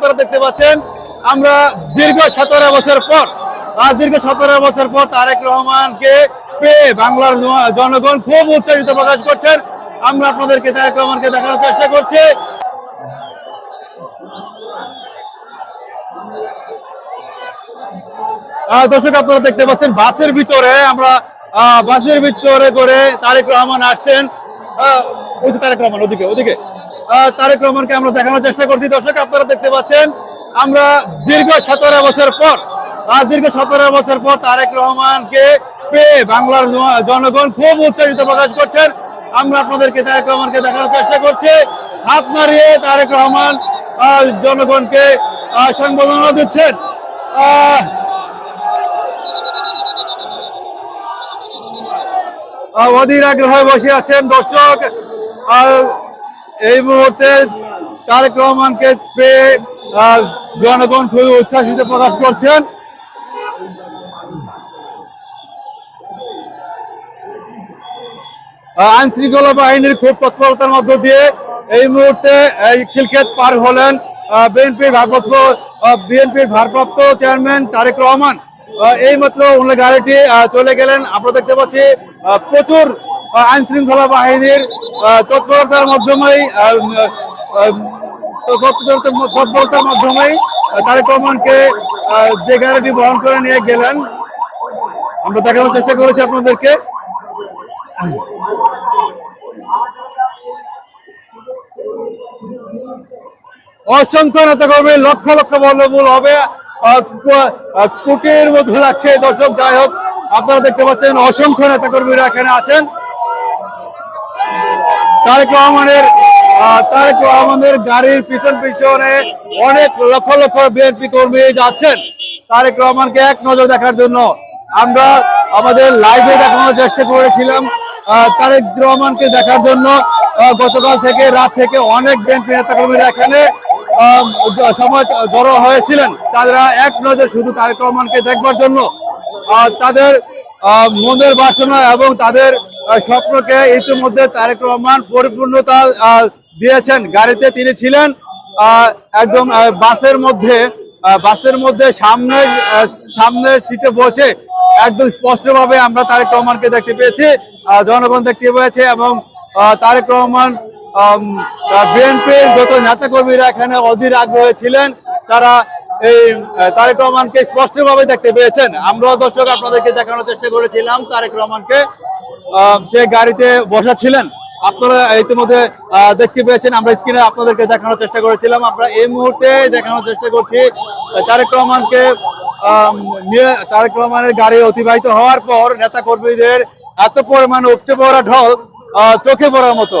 আপনারা দেখতে পাচ্ছেন আমরা দীর্ঘ সতেরো বছর পর আহ, দীর্ঘ সতেরো বছর পর তারেক রহমানকে পেয়ে বাংলার জনগণ খুব উচ্ছ্বাসিত প্রকাশ করছেন। আমরা আপনাদেরকে তারেক রহমানকে দেখানোর চেষ্টা করছি। দর্শক আপনারা দেখতে পাচ্ছেন বাসের ভিতরে আমরা বাসের ভিতরে করে তারেক রহমান আসছেন। তারেক রহমান ওদিকে ওদিকে। তারেক রহমানকে আমরা দেখানোর চেষ্টা করছি। দর্শক, আপনারা দেখতে পাচ্ছেন, আমরা দীর্ঘ সতেরো বছর পর দীর্ঘ সতেরো বছর পর তারেক রহমানকে পেয়ে বাংলার জনগণ খুব উচ্ছ্বাসিত প্রকাশ করছেন। আমরা আপনাদেরকে তারেক রহমানকে দেখানোর চেষ্টা করছি। হাত নাড়িয়ে তারেক রহমান জনগণকে সংবর্ধনা দিচ্ছেন। অধীর আগ্রহে বসে আছেন দর্শক। এই মুহূর্তে তারেক রহমানকে পেয়ে জনগণ খুব উচ্ছ্বাসিত প্রকাশ করছেন। আইন শৃঙ্খলা বাহিনীর খুব তৎপরতার মধ্য দিয়ে এই মুহূর্তে, এই খিলক্ষেত পার হলেন বিএনপি ভারপ্রাপ্ত বিএনপির ভারপ্রাপ্ত চেয়ারম্যান তারেক রহমান। এই মাত্র ওনার গাড়িটি চলে গেলেন। আমরা দেখতে পাচ্ছি প্রচুর আইন শৃঙ্খলা বাহিনীর তৎপরতার মাধ্যমেই তৎপরতার মাধ্যমেই তারেক রহমানকে যে গাড়িটি বহন করে নিয়ে গেলেন। আমরা দেখানোর চেষ্টা করেছি আপনাদেরকে। অসংখ্য নেতাকর্মী, লক্ষ লক্ষ বর্ণমূল হবে। কোটির মধ্যে লাগছে। দর্শক, যাই হোক, আপনারা দেখতে পাচ্ছেন, অসংখ্য নেতাকর্মীরা এখানে আছেন। তারেক রহমানের তারেক রহমানের গাড়ির পিছন পিছনে অনেক লক্ষ লক্ষ বিএনপি কর্মী যাচ্ছেন। তারেক রহমানকে এক নজর দেখার জন্য আমরা আমাদের লাইভে দেখানোর চেষ্টা করেছিলাম। তারেক রহমানকে দেখার জন্য গতকাল থেকে রাত থেকে অনেক বিএনপি নেতাকর্মীরা এখানে সময় জড়ো হয়েছিলেন। তারা এক নজর শুধু তারেক রহমানকে দেখবার জন্য। তাদের মনের বাসনা এবং তাদের স্বপ্নকে ইতিমধ্যে তারেক রহমান পরিপূর্ণতা দিয়েছেন। গাড়িতে তিনি ছিলেন একদম বাসের মধ্যে বাসের মধ্যে সামনে সামনের সিটে বসে একদম স্পষ্টভাবে আমরা তারেক রহমানকে দেখতে পেয়েছি জনগণ দেখতে পেয়েছে এবং তারেক রহমান বিএনপির যত নেতা কর্মীরা এখানে অধীর আগ্রহে ছিলেন, তারা এই তারেক রহমানকে স্পষ্টভাবে দেখতে পেয়েছেন। আমরাও দর্শক আপনাদেরকে দেখানোর চেষ্টা করেছিলাম তারেক রহমানকে। সে গাড়িতে বসা ছিলেন। আপনারা ইতিমধ্যে দেখতে পেয়েছেন, আমরা স্ক্রিনে আপনাদেরকে দেখানোর চেষ্টা করেছিলাম। আমরা এই মুহূর্তে দেখানোর চেষ্টা করছি তারেক রহমানকে নিয়ে তারেক রহমানের গাড়ি অতিবাহিত হওয়ার পর নেতা কর্মীদের এত পরিমাণ উপচে পড়া ঢল চোখে পড়ার মতো।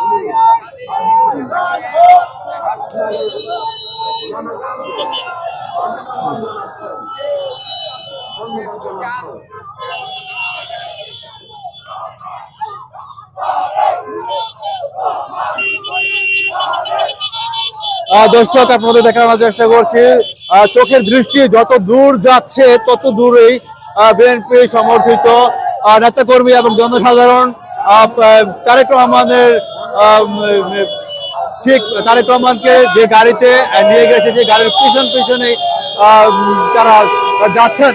দর্শক, আপনাদের দেখানোর চেষ্টা করছি। চোখের দৃষ্টি যত দূর যাচ্ছে, তত দূরেই বিএনপি সমর্থিত। নেতাকর্মী এবং জনসাধারণ তারেক রহমানের ঠিক তারেক রহমানকে যে গাড়িতে নিয়ে গেছে, সেই গাড়ির পিছন পিছনে তারা যাচ্ছেন।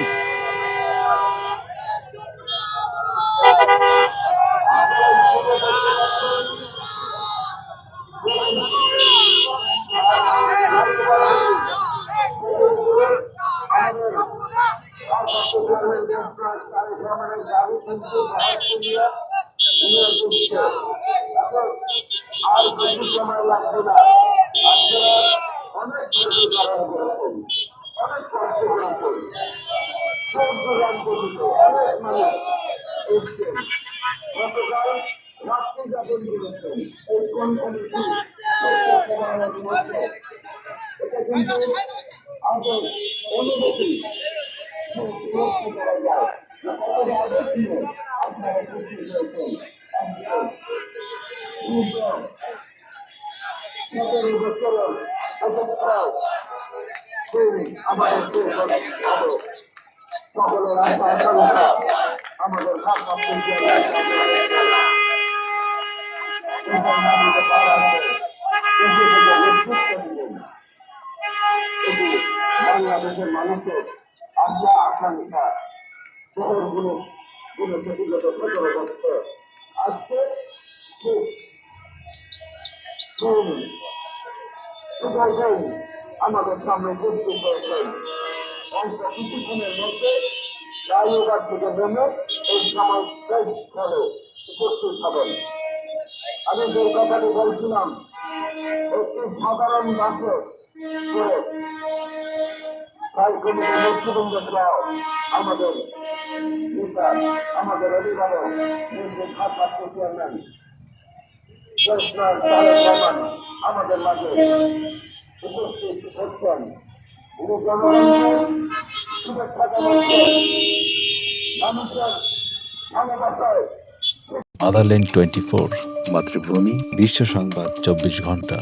আর বেশি সময় লাগবে না। আপনারা অনেক ধৈর্য ধারণ করেছেন অনেক কষ্ট করেছেন চোদ্দ রান পর্যন্ত অনেক মানুষ এসছেন গতকাল রাত্রি যাপন করেছেন এই কমিটি এটা কিন্তু আদৌ অনুমতি সকলের আশা আকাঙ্ক্ষা আমাদের বাংলাদেশের মানুষের আশা আকাঙ্ক্ষা শহরগুলো গুলো থেকে আজকে আমাদের সামনে উপস্থিত হয়েছেন অল্প কিছুক্ষণের মধ্যে রায়গঞ্জ থেকে নেমে এই শেষ করে উপস্থিত আমি যে বলছিলাম একটি সাধারণ বাসে করে আমাদের নেতা আমাদের অভিভাবক চেয়ারম্যান আদারল্যান্ড টোয়েন্টি ফোর মাতৃভূমি বিশ্ব সংবাদ চব্বিশ ঘণ্টা